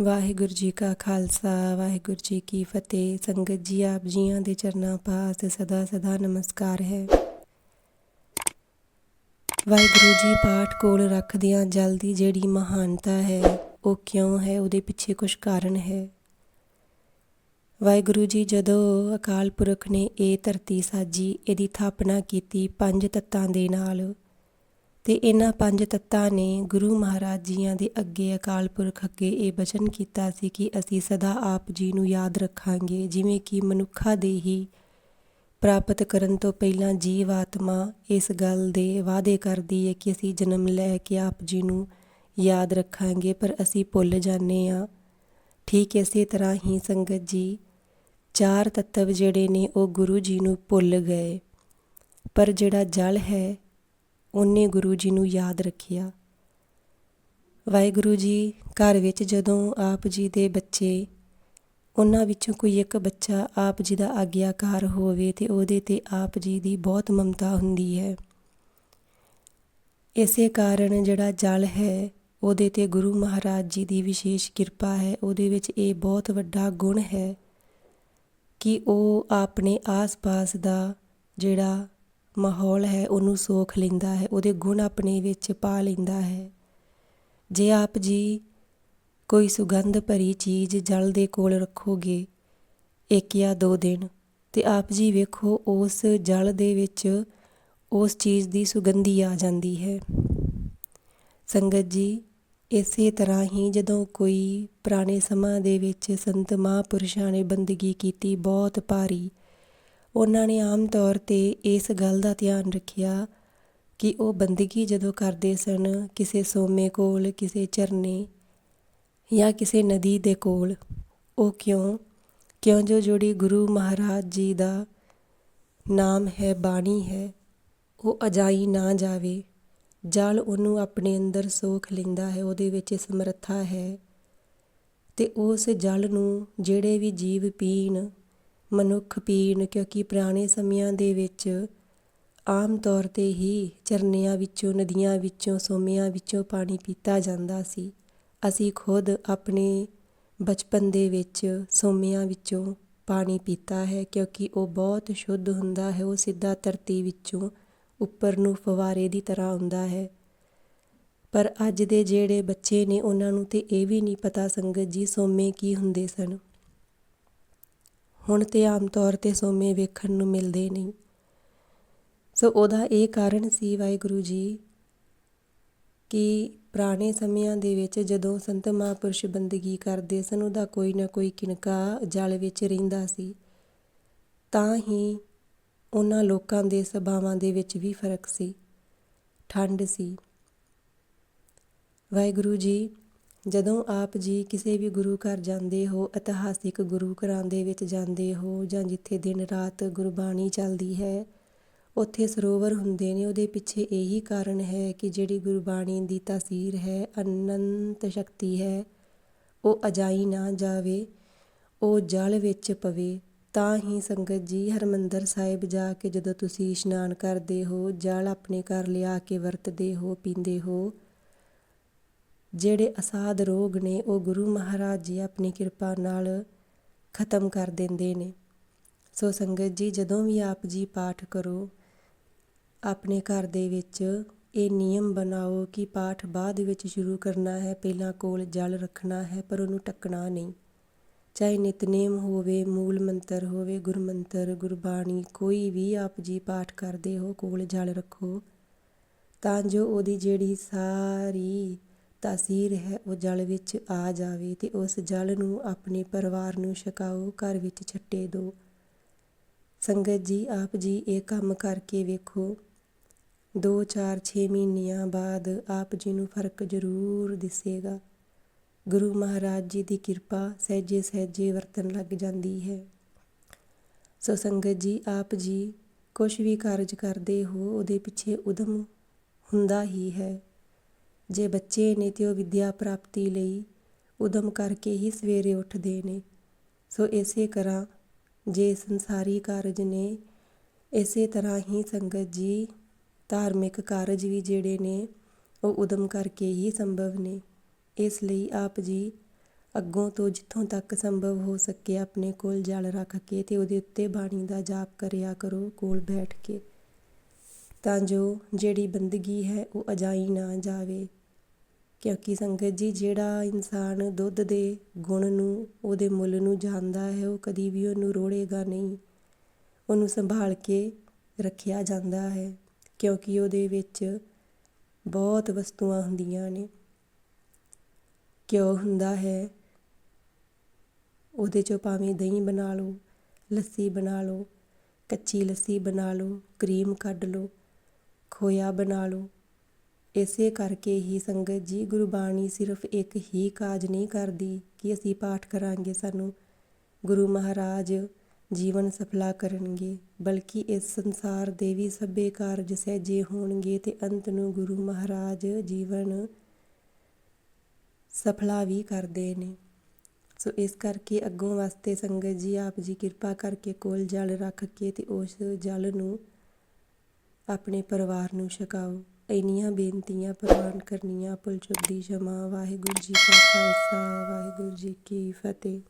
ਵਾਹਿਗੁਰੂ ਜੀ ਕਾ ਖਾਲਸਾ, ਵਾਹਿਗੁਰੂ ਜੀ ਕੀ ਫਤਿਹ। ਸੰਗਤ ਜੀ, ਆਪ ਜੀਆਂ ਦੇ ਚਰਨਾਂ ਪਾਸ ਸਦਾ ਸਦਾ ਨਮਸਕਾਰ ਹੈ। ਵਾਹਿਗੁਰੂ ਜੀ, ਪਾਠ ਕੋਲ ਰੱਖਦਿਆਂ ਜਲ ਦੀ ਜਿਹੜੀ ਮਹਾਨਤਾ ਹੈ, ਉਹ ਕਿਉਂ ਹੈ? ਉਹਦੇ ਪਿੱਛੇ ਕੁਝ ਕਾਰਨ ਹੈ। ਵਾਹਿਗੁਰੂ ਜੀ, ਜਦੋਂ ਅਕਾਲ ਪੁਰਖ ਨੇ ਇਹ ਧਰਤੀ ਸਾਜੀ, ਇਹਦੀ ਥਾਪਨਾ ਕੀਤੀ ਪੰਜ ਤੱਤਾਂ ਦੇ ਨਾਲ ਅਤੇ ਇਹਨਾਂ ਪੰਜ ਤੱਤਾਂ ਨੇ ਗੁਰੂ ਮਹਾਰਾਜ ਜੀਆਂ ਦੇ ਅੱਗੇ ਅਕਾਲ ਪੁਰਖ ਅੱਗੇ ਇਹ ਵਚਨ ਕੀਤਾ ਸੀ ਕਿ ਅਸੀਂ ਸਦਾ ਆਪ ਜੀ ਨੂੰ ਯਾਦ ਰੱਖਾਂਗੇ, ਜਿਵੇਂ ਕਿ ਮਨੁੱਖਾ ਦੇ ਹੀ ਪ੍ਰਾਪਤ ਕਰਨ ਤੋਂ ਪਹਿਲਾਂ ਜੀਵ ਆਤਮਾ ਇਸ ਗੱਲ ਦੇ ਵਾਅਦੇ ਕਰਦੀ ਹੈ ਕਿ ਅਸੀਂ ਜਨਮ ਲੈ ਕੇ ਆਪ ਜੀ ਨੂੰ ਯਾਦ ਰੱਖਾਂਗੇ, ਪਰ ਅਸੀਂ ਭੁੱਲ ਜਾਂਦੇ ਆ ਠੀਕ ਇਸੇ ਤਰ੍ਹਾਂ ਹੀ ਸੰਗਤ ਜੀ, ਚਾਰ ਤੱਤਵ ਜਿਹੜੇ ਨੇ ਉਹ ਗੁਰੂ ਜੀ ਨੂੰ ਭੁੱਲ ਗਏ। ਪਰ ਜਿਹੜਾ ਜਲ ਹੈ ਉਹਨੇ ਗੁਰੂ ਜੀ ਨੂੰ ਯਾਦ ਰੱਖਿਆ। ਵਾਹਿਗੁਰੂ ਜੀ, ਘਰ ਵਿੱਚ ਜਦੋਂ ਆਪ ਜੀ ਦੇ ਬੱਚੇ, ਉਹਨਾਂ ਵਿੱਚੋਂ ਕੋਈ ਇੱਕ ਬੱਚਾ ਆਪ ਜੀ ਦਾ ਆਗਿਆਕਾਰ ਹੋਵੇ ਤੇ ਉਹਦੇ ਤੇ ਆਪ ਜੀ ਦੀ ਬਹੁਤ ਮਮਤਾ ਹੁੰਦੀ ਹੈ। ਇਸੇ ਕਾਰਨ ਜਿਹੜਾ ਜਲ ਹੈ, ਉਹਦੇ ਤੇ ਗੁਰੂ ਮਹਾਰਾਜ ਜੀ ਦੀ ਵਿਸ਼ੇਸ਼ ਕਿਰਪਾ ਹੈ, ਉਹਦੇ ਵਿੱਚ ਇਹ ਬਹੁਤ ਵੱਡਾ ਗੁਣ ਹੈ ਕਿ ਉਹ ਆਪਣੇ ਆਸ-ਪਾਸ ਦਾ ਜਿਹੜਾ ਮਾਹੌਲ ਹੈ, ਉਹਨੂੰ ਸੋਖ ਲੈਂਦਾ ਹੈ, ਉਹਦੇ ਗੁਣ ਆਪਣੇ ਵਿੱਚ ਪਾ ਲੈਂਦਾ ਹੈ। ਜੇ ਆਪ ਜੀ ਕੋਈ ਸੁਗੰਧ ਭਰੀ ਚੀਜ਼ ਜਲ ਦੇ ਕੋਲ ਰੱਖੋਗੇ, ਇੱਕ ਜਾਂ ਦੋ ਦਿਨ, ਤੇ ਆਪ ਜੀ ਵੇਖੋ ਉਸ ਜਲ ਦੇ ਵਿੱਚ ਉਸ ਚੀਜ਼ ਦੀ ਸੁਗੰਧੀ ਆ ਜਾਂਦੀ ਹੈ। ਸੰਗਤ ਜੀ, ਇਸੇ ਤਰ੍ਹਾਂ ਹੀ ਜਦੋਂ ਕੋਈ ਪੁਰਾਣੇ ਸਮਾਂ ਦੇ ਵਿੱਚ ਸੰਤ ਮਹਾਂਪੁਰਸ਼ਾਂ ਨੇ ਬੰਦਗੀ ਕੀਤੀ ਬਹੁਤ ਭਾਰੀ ਉਹਨਾਂ ਨੇ ਆਮ ਤੌਰ ਤੇ ਇਸ ਗੱਲ ਦਾ ਧਿਆਨ ਰੱਖਿਆ ਕਿ ਉਹ ਬੰਦਗੀ ਜਦੋਂ ਕਰਦੇ ਸਨ ਕਿਸੇ ਸੋਮੇ ਕੋਲ, ਕਿਸੇ ਝਰਨੇ ਜਾਂ ਕਿਸੇ ਨਦੀ ਦੇ ਕੋਲ, ਉਹ ਕਿਉਂ? ਕਿਉਂ ਜੋ ਜਿਹੜੀ ਗੁਰੂ ਮਹਾਰਾਜ ਜੀ ਦਾ ਨਾਮ ਹੈ, ਬਾਣੀ ਹੈ, ਉਹ ਅਜਾਈ ਨਾ ਜਾਵੇ। ਜਲ ਉਹਨੂੰ ਆਪਣੇ ਅੰਦਰ ਸੋਖ ਲੈਂਦਾ ਹੈ, ਉਹਦੇ ਵਿੱਚ ਸਮਰੱਥਾ ਹੈ ਤੇ ਉਸ ਜਲ ਨੂੰ ਜਿਹੜੇ ਵੀ ਜੀਵ ਪੀਣ ਮਨੁੱਖ ਪੀਣ ਕਿਉਂਕਿ ਪੁਰਾਣੇ ਸਮਿਆਂ ਦੇ ਵਿੱਚ ਆਮ ਤੌਰ ਤੇ ਹੀ ਝਰਨਿਆਂ ਵਿੱਚੋਂ, ਨਦੀਆਂ ਵਿੱਚੋਂ, ਸੋਮਿਆਂ ਵਿੱਚੋਂ ਪਾਣੀ ਪੀਤਾ ਜਾਂਦਾ ਸੀ। ਅਸੀਂ ਖੁਦ ਆਪਣੇ ਬਚਪਨ ਦੇ ਵਿੱਚ ਸੋਮਿਆਂ ਵਿੱਚੋਂ ਪਾਣੀ ਪੀਤਾ ਹੈ ਕਿਉਂਕਿ ਉਹ ਬਹੁਤ ਸ਼ੁੱਧ ਹੁੰਦਾ ਹੈ। ਉਹ ਸਿੱਧਾ ਧਰਤੀ ਵਿੱਚੋਂ ਉੱਪਰ ਨੂੰ ਫਵਾਰੇ ਦੀ ਤਰ੍ਹਾਂ ਆਉਂਦਾ ਹੈ। ਪਰ ਅੱਜ ਦੇ ਜਿਹੜੇ ਬੱਚੇ ਨੇ, ਉਹਨਾਂ ਨੂੰ ਤੇ ਇਹ ਵੀ ਨਹੀਂ ਪਤਾ ਸੰਗਤ ਜੀ, ਸੋਮੇ ਕੀ ਹੁੰਦੇ ਸਨ। ਹੁਣ ਤੇ ਆਮ ਤੌਰ ਤੇ ਸੋਮੇ ਵੇਖਣ ਨੂੰ ਮਿਲਦੇ ਨਹੀਂ। ਸੋ ਉਹਦਾ ਇਹ ਕਾਰਨ ਸੀ ਵਾਹਿਗੁਰੂ ਜੀ ਕਿ ਪੁਰਾਣੇ ਸਮਿਆਂ ਦੇ ਵਿੱਚ ਜਦੋਂ ਸੰਤ ਮਹਾਂਪੁਰਸ਼ ਬੰਦਗੀ ਕਰਦੇ ਸਨ, ਉਹਦਾ ਕੋਈ ਨਾ ਕੋਈ ਕਿਨਕਾ ਜਲ ਵਿੱਚ ਰਹਿੰਦਾ ਸੀ। ਤਾਂ ਹੀ ਉਹਨਾਂ ਲੋਕਾਂ ਦੇ ਸੁਭਾਵਾਂ ਦੇ ਵਿੱਚ ਵੀ ਫ਼ਰਕ ਸੀ ਠੰਡ ਸੀ। ਵਾਹਿਗੁਰੂ ਜੀ ਜਦੋਂ ਆਪ ਜੀ ਕਿਸੇ ਵੀ ਗੁਰੂ ਘਰ ਜਾਂਦੇ ਹੋ, ਇਤਿਹਾਸਿਕ ਗੁਰੂ ਘਰਾਂ ਦੇ ਵਿੱਚ ਜਾਂਦੇ ਹੋ ਜਾਂ ਜਿੱਥੇ ਦਿਨ ਰਾਤ ਗੁਰਬਾਣੀ ਚੱਲਦੀ ਹੈ, ਉੱਥੇ ਸਰੋਵਰ ਹੁੰਦੇ ਨੇ, ਉਹਦੇ ਪਿੱਛੇ ਇਹੀ ਕਾਰਨ ਹੈ ਕਿ ਜਿਹੜੀ ਗੁਰਬਾਣੀ ਦੀ ਤਾਸੀਰ ਹੈ, ਅਨੰਤ ਸ਼ਕਤੀ ਹੈ, ਉਹ ਅਜਾਈ ਨਾ ਜਾਵੇ, ਉਹ ਜਲ ਵਿੱਚ ਪਵੇ। ਤਾਂ ਹੀ ਸੰਗਤ ਜੀ ਹਰਮੰਦਰ ਸਾਹਿਬ ਜਾ ਕੇ ਜਦੋਂ ਤੁਸੀਂ ਇਸ਼ਨਾਨ ਕਰਦੇ ਹੋ, ਜਲ ਆਪਣੇ ਘਰ ਲਿਆ ਕੇ ਵਰਤਦੇ ਹੋ, ਪੀਂਦੇ ਹੋ ਜਿਹੜੇ ਅਸਾਧ ਰੋਗ ਨੇ, ਉਹ ਗੁਰੂ ਮਹਾਰਾਜ ਜੀ ਆਪਣੀ ਕਿਰਪਾ ਨਾਲ ਖਤਮ ਕਰ ਦਿੰਦੇ ਨੇ। ਸੋ ਸੰਗਤ ਜੀ, ਜਦੋਂ ਵੀ ਆਪ ਜੀ ਪਾਠ ਕਰੋ, ਆਪਣੇ ਘਰ ਦੇ ਵਿੱਚ ਇਹ ਨਿਯਮ ਬਣਾਓ ਕਿ ਪਾਠ ਬਾਅਦ ਵਿੱਚ ਸ਼ੁਰੂ ਕਰਨਾ ਹੈ, ਪਹਿਲਾਂ ਕੋਲ ਜਲ ਰੱਖਣਾ ਹੈ, ਪਰ ਉਹਨੂੰ ਟੱਕਣਾ ਨਹੀਂ। ਚਾਹੇ ਨਿਤਨੇਮ ਹੋਵੇ, ਮੂਲ ਮੰਤਰ ਹੋਵੇ, ਗੁਰਮੰਤਰ, ਗੁਰਬਾਣੀ, ਕੋਈ ਵੀ ਆਪ ਜੀ ਪਾਠ ਕਰਦੇ ਹੋ, ਕੋਲ ਜਲ ਰੱਖੋ, ਤਾਂ ਜੋ ਉਹਦੀ ਜਿਹੜੀ ਸਾਰੀ ਤਾਸੀਰ ਹੈ, ਉਹ ਜਲ ਵਿੱਚ ਆ ਜਾਵੇ ਅਤੇ ਉਸ ਜਲ ਨੂੰ ਆਪਣੇ ਪਰਿਵਾਰ ਨੂੰ ਛਕਾਓ, ਘਰ ਵਿੱਚ ਛੱਟੇ ਦਿਓ ਸੰਗਤ ਜੀ, ਆਪ ਜੀ ਇਹ ਕੰਮ ਕਰਕੇ ਵੇਖੋ। 2 4 6 ਮਹੀਨਿਆਂ ਬਾਅਦ ਆਪ ਜੀ ਨੂੰ ਫ਼ਰਕ ਜ਼ਰੂਰ ਦਿਸੇਗਾ। ਗੁਰੂ ਮਹਾਰਾਜ ਜੀ ਦੀ ਕਿਰਪਾ ਸਹਿਜੇ ਸਹਿਜੇ ਵਰਤਣ ਲੱਗ ਜਾਂਦੀ ਹੈ। ਸੋ ਸੰਗਤ ਜੀ, ਆਪ ਜੀ ਕੁਝ ਵੀ ਕਾਰਜ ਕਰਦੇ ਹੋ, ਉਹਦੇ ਪਿੱਛੇ ਉਦਮ ਹੁੰਦਾ ਹੀ ਹੈ। ਜੇ ਬੱਚੇ ਨੇ ਤਾਂ ਉਹ ਵਿੱਦਿਆ ਪ੍ਰਾਪਤੀ ਲਈ ਉਦਮ ਕਰਕੇ ਹੀ ਸਵੇਰੇ ਉੱਠਦੇ ਨੇ, ਸੋ ਇਸੇ ਤਰ੍ਹਾਂ ਜੇ ਸੰਸਾਰੀ ਕਾਰਜ ਨੇ, ਇਸੇ ਤਰ੍ਹਾਂ ਹੀ ਸੰਗਤ ਜੀ, ਧਾਰਮਿਕ ਕਾਰਜ ਵੀ ਜਿਹੜੇ ਨੇ, ਉਹ ਉਦਮ ਕਰਕੇ ਹੀ ਸੰਭਵ ਨੇ। ਇਸ ਲਈ ਆਪ ਜੀ ਅੱਗੋਂ ਤੋਂ ਜਿੱਥੋਂ ਤੱਕ ਸੰਭਵ ਹੋ ਸਕੇ ਆਪਣੇ ਕੋਲ ਜਲ ਰੱਖ ਕੇ ਤੇ ਉਹਦੇ ਉੱਤੇ ਬਾਣੀ ਦਾ ਜਾਪ ਕਰਿਆ ਕਰੋ, ਕੋਲ ਬੈਠ ਕੇ। ਤਾਂ ਜੋ ਜਿਹੜੀ ਬੰਦਗੀ ਹੈ ਉਹ ਅਜਾਈ ਨਾ ਜਾਵੇ। ਕਿਉਂਕਿ ਸੰਗਤ ਜੀ, ਜਿਹੜਾ ਇਨਸਾਨ ਦੁੱਧ ਦੇ ਗੁਣ ਨੂੰ, ਉਹਦੇ ਮੁੱਲ ਨੂੰ ਜਾਣਦਾ ਹੈ, ਉਹ ਕਦੀ ਵੀ ਉਹਨੂੰ ਰੋੜੇਗਾ ਨਹੀਂ। ਉਹਨੂੰ ਸੰਭਾਲ ਕੇ ਰੱਖਿਆ ਜਾਂਦਾ ਹੈ, ਕਿਉਂਕਿ ਉਹਦੇ ਵਿੱਚ ਬਹੁਤ ਵਸਤੂਆਂ ਹੁੰਦੀਆਂ ਨੇ। ਘਿਓ ਹੁੰਦਾ ਹੈ, ਉਹਦੇ ਚੋਂ ਭਾਵੇਂ ਦਹੀਂ ਬਣਾ ਲਓ, ਲੱਸੀ ਬਣਾ ਲਓ, ਕੱਚੀ ਲੱਸੀ ਬਣਾ ਲਓ, ਕਰੀਮ ਕੱਢ ਲਓ, ਖੋਇਆ ਬਣਾ ਲਓ ਇਸੇ ਕਰਕੇ ਹੀ ਸੰਗਤ ਜੀ ਗੁਰਬਾਣੀ ਸਿਰਫ ਇੱਕ ਹੀ ਕਾਜ ਨਹੀਂ ਕਰਦੀ ਕਿ ਅਸੀਂ ਪਾਠ ਕਰਾਂਗੇ ਸਾਨੂੰ। ਗੁਰੂ ਮਹਾਰਾਜ ਜੀਵਨ ਸਫਲਾ ਕਰਨਗੇ, ਬਲਕਿ ਇਸ ਸੰਸਾਰ ਦੇ ਵੀ ਸਭੇ ਕਾਰਜ ਸਹਿਜੇ ਹੋਣਗੇ ਤੇ ਅੰਤ ਨੂੰ ਗੁਰੂ ਮਹਾਰਾਜ ਜੀਵਨ ਸਫਲਾ ਵੀ ਕਰਦੇ ਨੇ। ਸੋ ਇਸ ਕਰਕੇ ਅੱਗੋਂ ਵਾਸਤੇ ਸੰਗਤ ਜੀ ਆਪ ਜੀ ਕਿਰਪਾ ਕਰਕੇ ਕੋਲ ਜਲ ਰੱਖ ਕੇ ਤੇ ਉਸ ਜਲ ਨੂੰ ਆਪਣੇ ਪਰਿਵਾਰ ਨੂੰ ਛਕਾਓ। ਇੰਨੀਆਂ ਬੇਨਤੀਆਂ ਪ੍ਰਵਾਨ ਕਰਨੀਆਂ, ਭੁੱਲ ਚੁੱਕ ਦੀ ਵਾਹਿਗੁਰੂ ਜੀ ਕਾ ਖਾਲਸਾ, ਵਾਹਿਗੁਰੂ ਜੀ ਕੀ ਫਤਿਹ।